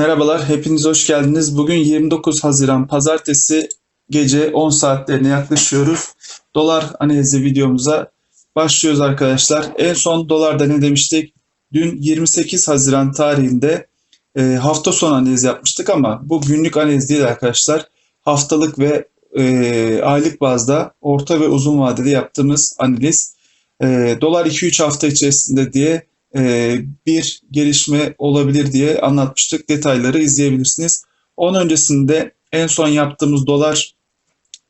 Merhabalar, hepiniz hoş geldiniz. Bugün 29 Haziran Pazartesi gece 10 saatlerine yaklaşıyoruz. Dolar analizi videomuza başlıyoruz arkadaşlar. En son dolarda ne demiştik? Dün 28 Haziran tarihinde e, hafta sonu analiz yapmıştık ama bu günlük analiz değil arkadaşlar. Haftalık ve e, aylık bazda orta ve uzun vadede yaptığımız analiz. E, dolar 2-3 hafta içerisinde diye bir gelişme olabilir diye anlatmıştık. Detayları izleyebilirsiniz. Onun öncesinde en son yaptığımız dolar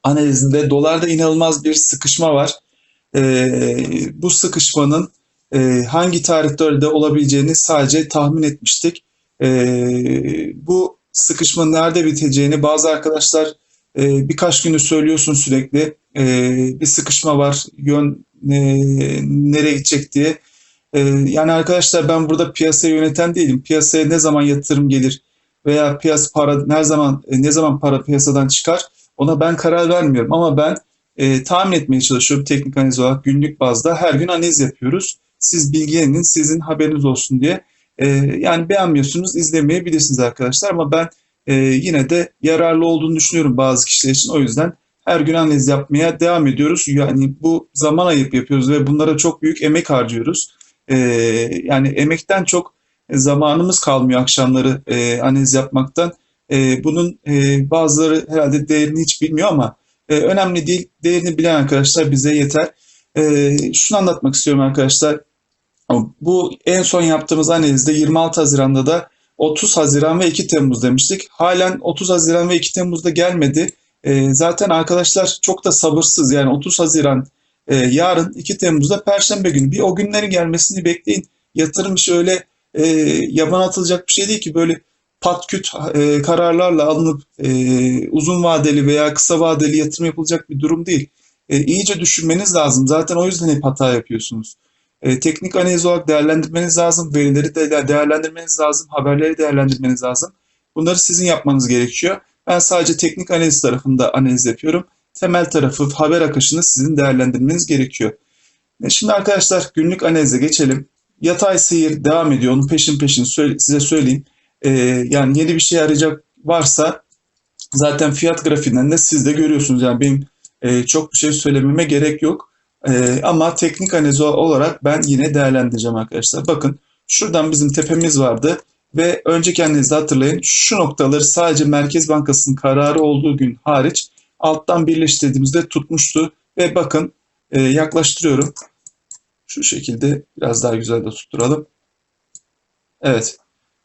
analizinde dolarda inanılmaz bir sıkışma var. E, bu sıkışmanın e, hangi tarihte olabileceğini sadece tahmin etmiştik. E, bu sıkışmanın nerede biteceğini bazı arkadaşlar e, birkaç gündür söylüyorsun sürekli. E, bir sıkışma var, yön e, nereye gidecek diye. Ee, yani arkadaşlar ben burada piyasayı yöneten değilim. Piyasaya ne zaman yatırım gelir veya piyasa para ne zaman e, ne zaman para piyasadan çıkar ona ben karar vermiyorum ama ben e, tahmin etmeye çalışıyorum teknik analiz olarak günlük bazda her gün analiz yapıyoruz. Siz bilgilenin sizin haberiniz olsun diye. E, yani beğenmiyorsunuz izlemeyebilirsiniz arkadaşlar ama ben e, yine de yararlı olduğunu düşünüyorum bazı kişiler için. O yüzden her gün analiz yapmaya devam ediyoruz. Yani bu zaman ayıp yapıyoruz ve bunlara çok büyük emek harcıyoruz. E, yani emekten çok zamanımız kalmıyor akşamları e, analiz yapmaktan. E, bunun e, bazıları herhalde değerini hiç bilmiyor ama e, önemli değil. Değerini bilen arkadaşlar bize yeter. E, şunu anlatmak istiyorum arkadaşlar. Bu en son yaptığımız analizde 26 Haziran'da da 30 Haziran ve 2 Temmuz demiştik. Halen 30 Haziran ve 2 Temmuz'da gelmedi. E, zaten arkadaşlar çok da sabırsız. Yani 30 Haziran e, yarın 2 Temmuz'da Perşembe günü. Bir o günlerin gelmesini bekleyin. Yatırım işi öyle e, yaban atılacak bir şey değil ki böyle pat küt e, kararlarla alınıp e, uzun vadeli veya kısa vadeli yatırım yapılacak bir durum değil. E, iyice düşünmeniz lazım. Zaten o yüzden hep hata yapıyorsunuz. E, teknik analiz olarak değerlendirmeniz lazım. Verileri de değerlendirmeniz lazım. Haberleri değerlendirmeniz lazım. Bunları sizin yapmanız gerekiyor. Ben sadece teknik analiz tarafında analiz yapıyorum temel tarafı haber akışını sizin değerlendirmeniz gerekiyor. E, şimdi arkadaşlar günlük analize geçelim. Yatay seyir devam ediyor. Onu peşin peşin size söyleyeyim. Ee, yani yeni bir şey arayacak varsa zaten fiyat grafiğinden de siz de görüyorsunuz. Yani benim e, çok bir şey söylememe gerek yok. E, ama teknik analiz olarak ben yine değerlendireceğim arkadaşlar. Bakın şuradan bizim tepemiz vardı ve önceki analizde hatırlayın şu noktaları sadece Merkez Bankası'nın kararı olduğu gün hariç alttan birleştirdiğimizde tutmuştu. Ve bakın e, yaklaştırıyorum. Şu şekilde biraz daha güzel de tutturalım. Evet.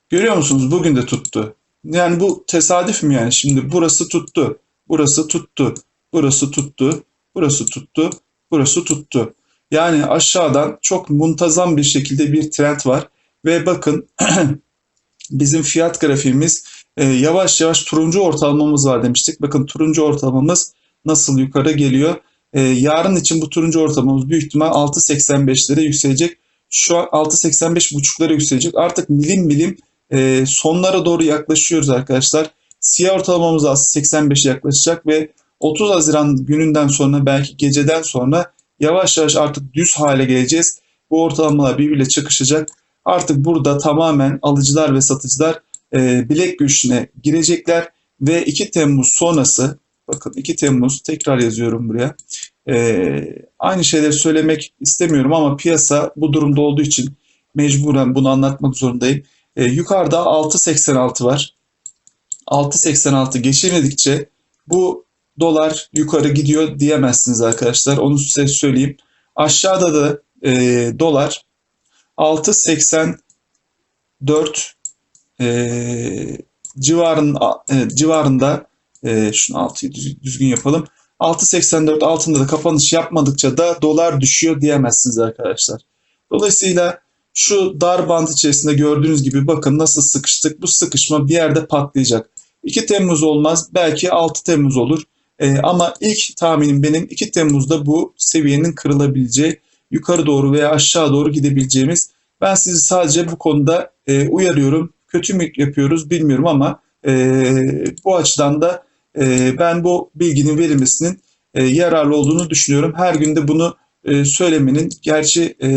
Görüyor musunuz? Bugün de tuttu. Yani bu tesadüf mü yani? Şimdi burası tuttu. Burası tuttu. Burası tuttu. Burası tuttu. Burası tuttu. Yani aşağıdan çok muntazam bir şekilde bir trend var. Ve bakın bizim fiyat grafiğimiz e, yavaş yavaş turuncu ortalamamız var demiştik. Bakın turuncu ortalamamız nasıl yukarı geliyor. E, yarın için bu turuncu ortalamamız büyük ihtimal 6.85'lere yükselecek. Şu an 6.85.5'lara yükselecek. Artık milim milim e, sonlara doğru yaklaşıyoruz arkadaşlar. Siyah ortalamamız 6.85'e yaklaşacak ve 30 Haziran gününden sonra belki geceden sonra yavaş yavaş artık düz hale geleceğiz. Bu ortalamalar birbiriyle çakışacak. Artık burada tamamen alıcılar ve satıcılar e, bilek güçüne girecekler ve 2 Temmuz sonrası bakın 2 Temmuz tekrar yazıyorum buraya. E, aynı şeyleri söylemek istemiyorum ama piyasa bu durumda olduğu için mecburen bunu anlatmak zorundayım. E, yukarıda 6.86 var. 6.86 geçemedikçe bu dolar yukarı gidiyor diyemezsiniz arkadaşlar. Onu size söyleyeyim. Aşağıda da e, dolar 6.84 e, civarın, e, civarında e, şunu 6'yı düzgün yapalım. 6.84 altında da kapanış yapmadıkça da dolar düşüyor diyemezsiniz arkadaşlar. Dolayısıyla şu dar band içerisinde gördüğünüz gibi bakın nasıl sıkıştık. Bu sıkışma bir yerde patlayacak. 2 Temmuz olmaz belki 6 Temmuz olur. E, ama ilk tahminim benim 2 Temmuz'da bu seviyenin kırılabileceği yukarı doğru veya aşağı doğru gidebileceğimiz. Ben sizi sadece bu konuda e, uyarıyorum kötü mü yapıyoruz bilmiyorum ama e, bu açıdan da e, ben bu bilginin verilmesinin e, yararlı olduğunu düşünüyorum. Her günde bunu e, söylemenin, gerçi e,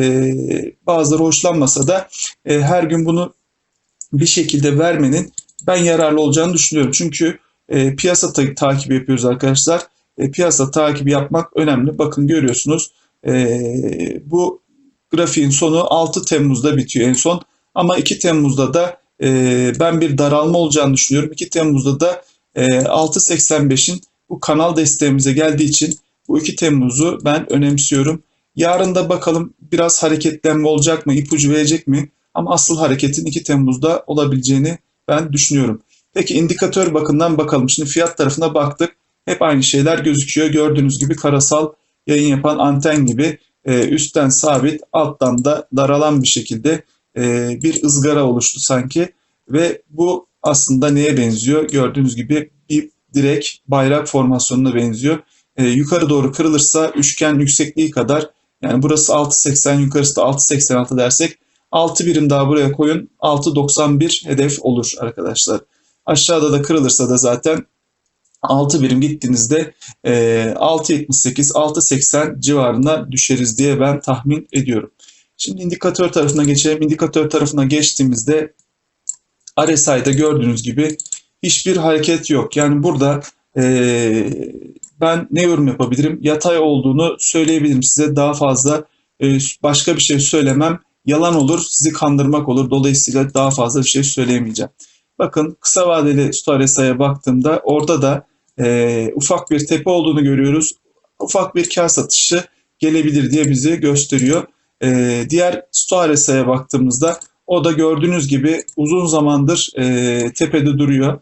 bazıları hoşlanmasa da e, her gün bunu bir şekilde vermenin ben yararlı olacağını düşünüyorum. Çünkü e, piyasa ta- takibi yapıyoruz arkadaşlar. E, piyasa takibi yapmak önemli. Bakın görüyorsunuz e, bu grafiğin sonu 6 Temmuz'da bitiyor en son. Ama 2 Temmuz'da da e, ben bir daralma olacağını düşünüyorum. 2 Temmuz'da da e, 6.85'in bu kanal desteğimize geldiği için bu 2 Temmuz'u ben önemsiyorum. Yarın da bakalım biraz hareketlenme olacak mı, ipucu verecek mi? Ama asıl hareketin 2 Temmuz'da olabileceğini ben düşünüyorum. Peki indikatör bakımından bakalım. Şimdi fiyat tarafına baktık. Hep aynı şeyler gözüküyor. Gördüğünüz gibi karasal yayın yapan anten gibi e, üstten sabit, alttan da daralan bir şekilde e, bir ızgara oluştu sanki. Ve bu aslında neye benziyor? Gördüğünüz gibi bir direk bayrak formasyonuna benziyor. E, yukarı doğru kırılırsa üçgen yüksekliği kadar yani burası 6.80 yukarısı da 6.86 dersek 6 birim daha buraya koyun 6.91 hedef olur arkadaşlar. Aşağıda da kırılırsa da zaten 6 birim gittiğinizde e, 6.78 6.80 civarına düşeriz diye ben tahmin ediyorum. Şimdi indikatör tarafına geçelim. İndikatör tarafına geçtiğimizde RSI'de gördüğünüz gibi hiçbir hareket yok. Yani burada e, ben ne yorum yapabilirim? Yatay olduğunu söyleyebilirim size. Daha fazla e, başka bir şey söylemem yalan olur, sizi kandırmak olur. Dolayısıyla daha fazla bir şey söyleyemeyeceğim. Bakın kısa vadeli Sto RSI'ye baktığımda orada da e, ufak bir tepe olduğunu görüyoruz. Ufak bir kar satışı gelebilir diye bizi gösteriyor. E, diğer Sto RSI'ye baktığımızda o da gördüğünüz gibi uzun zamandır e, tepede duruyor.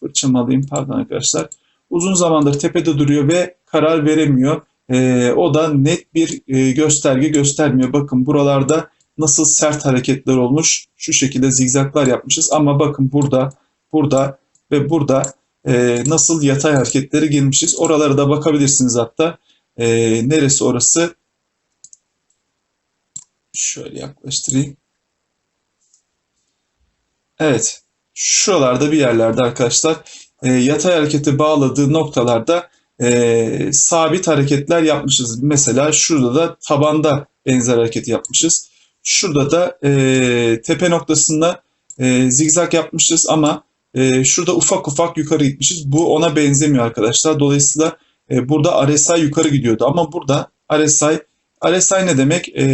Fırçamı alayım pardon arkadaşlar. Uzun zamandır tepede duruyor ve karar veremiyor. E, o da net bir e, gösterge göstermiyor. Bakın buralarda nasıl sert hareketler olmuş. Şu şekilde zigzaglar yapmışız ama bakın burada, burada ve burada e, nasıl yatay hareketleri girmişiz. Oralara da bakabilirsiniz hatta. E, neresi orası? Şöyle yaklaştırayım. Evet. Şuralarda bir yerlerde arkadaşlar e, yatay hareketi bağladığı noktalarda e, sabit hareketler yapmışız. Mesela şurada da tabanda benzer hareketi yapmışız. Şurada da e, tepe noktasında e, zigzag yapmışız ama e, şurada ufak ufak yukarı gitmişiz. Bu ona benzemiyor arkadaşlar. Dolayısıyla e, burada RSI yukarı gidiyordu ama burada RSI RSI ne demek? E,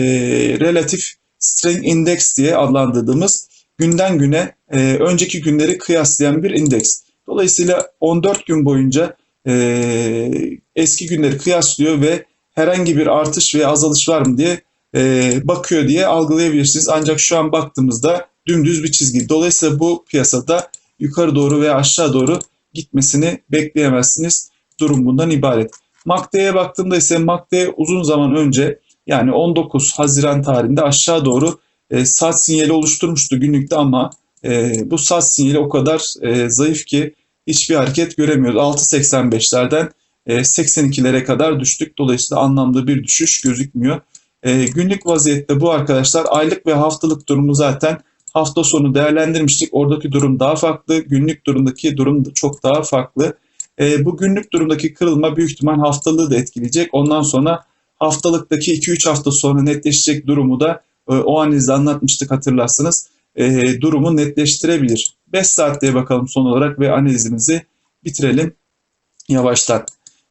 Relative Strength Index diye adlandırdığımız günden güne e, önceki günleri kıyaslayan bir indeks. Dolayısıyla 14 gün boyunca e, eski günleri kıyaslıyor ve herhangi bir artış veya azalış var mı diye e, bakıyor diye algılayabilirsiniz. Ancak şu an baktığımızda dümdüz bir çizgi. Dolayısıyla bu piyasada yukarı doğru veya aşağı doğru gitmesini bekleyemezsiniz. Durum bundan ibaret. MACD'ye baktığımda ise MACD uzun zaman önce yani 19 Haziran tarihinde aşağı doğru e, saat sinyali oluşturmuştu günlükte ama e, bu saat sinyali o kadar e, zayıf ki hiçbir hareket göremiyoruz. 6.85'lerden e, 82'lere kadar düştük. Dolayısıyla anlamlı bir düşüş gözükmüyor. E, günlük vaziyette bu arkadaşlar aylık ve haftalık durumu zaten hafta sonu değerlendirmiştik. Oradaki durum daha farklı. Günlük durumdaki durum çok daha farklı. E, bu günlük durumdaki kırılma büyük ihtimal haftalığı da etkileyecek. Ondan sonra haftalıktaki 2-3 hafta sonra netleşecek durumu da e, o analizde anlatmıştık hatırlarsınız. E, durumu netleştirebilir. 5 saatliğe bakalım son olarak ve analizimizi bitirelim yavaştan.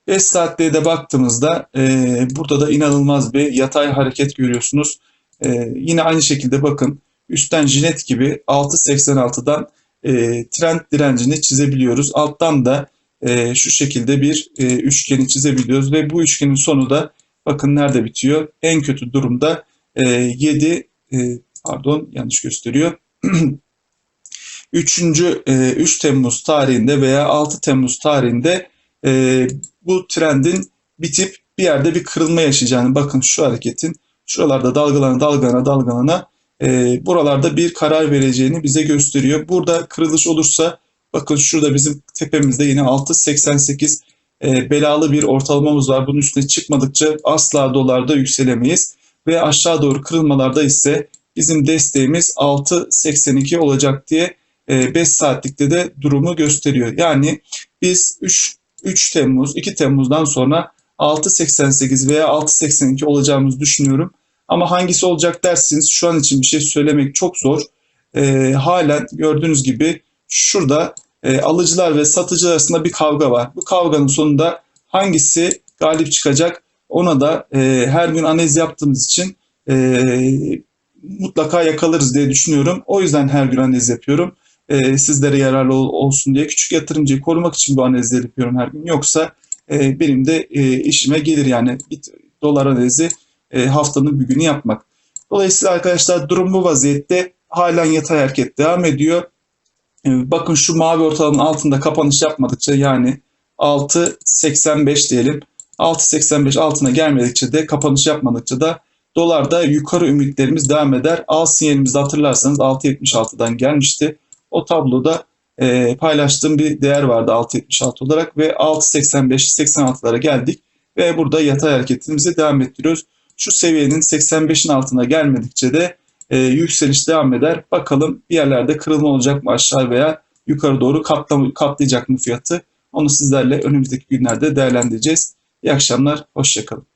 5 saatliğe de baktığımızda e, burada da inanılmaz bir yatay hareket görüyorsunuz. E, yine aynı şekilde bakın üstten jilet gibi 6.86'dan e, trend direncini çizebiliyoruz. Alttan da e, şu şekilde bir e, üçgeni çizebiliyoruz ve bu üçgenin sonu da bakın nerede bitiyor? En kötü durumda e, 7 e, pardon yanlış gösteriyor. 3. E, 3 Temmuz tarihinde veya 6 Temmuz tarihinde e, bu trendin bitip bir yerde bir kırılma yaşayacağını bakın şu hareketin şuralarda dalgalana dalgalana dalgalana e, buralarda bir karar vereceğini bize gösteriyor. Burada kırılış olursa bakın şurada bizim tepemizde yine 6.88 e, belalı bir ortalamamız var. Bunun üstüne çıkmadıkça asla dolarda yükselemeyiz. Ve aşağı doğru kırılmalarda ise bizim desteğimiz 6.82 olacak diye 5 e, saatlikte de durumu gösteriyor. Yani biz 3 3 Temmuz, 2 Temmuz'dan sonra 6.88 veya 6.82 olacağımızı düşünüyorum. Ama hangisi olacak dersiniz şu an için bir şey söylemek çok zor. E, halen gördüğünüz gibi şurada e, alıcılar ve satıcılar arasında bir kavga var. Bu kavganın sonunda hangisi galip çıkacak ona da e, her gün analiz yaptığımız için e, mutlaka yakalarız diye düşünüyorum. O yüzden her gün analiz yapıyorum. E, sizlere yararlı ol- olsun diye küçük yatırımcıyı korumak için bu analizleri yapıyorum her gün. Yoksa e, benim de e, işime gelir yani bir dolar analizi e, haftanın bir günü yapmak. Dolayısıyla arkadaşlar durum bu vaziyette. Halen yatay hareket devam ediyor. E, bakın şu mavi ortalamanın altında kapanış yapmadıkça yani 6.85 diyelim. 6.85 altına gelmedikçe de kapanış yapmadıkça da dolarda yukarı ümitlerimiz devam eder. Al sinyalimizi hatırlarsanız 6.76'dan gelmişti. O tabloda e, paylaştığım bir değer vardı 6.76 olarak ve 6.85-86'lara geldik ve burada yatay hareketimizi devam ettiriyoruz. Şu seviyenin 85'in altına gelmedikçe de e, yükseliş devam eder. Bakalım bir yerlerde kırılma olacak mı aşağı veya yukarı doğru katlam- katlayacak mı fiyatı? Onu sizlerle önümüzdeki günlerde değerlendireceğiz. İyi akşamlar, hoşçakalın.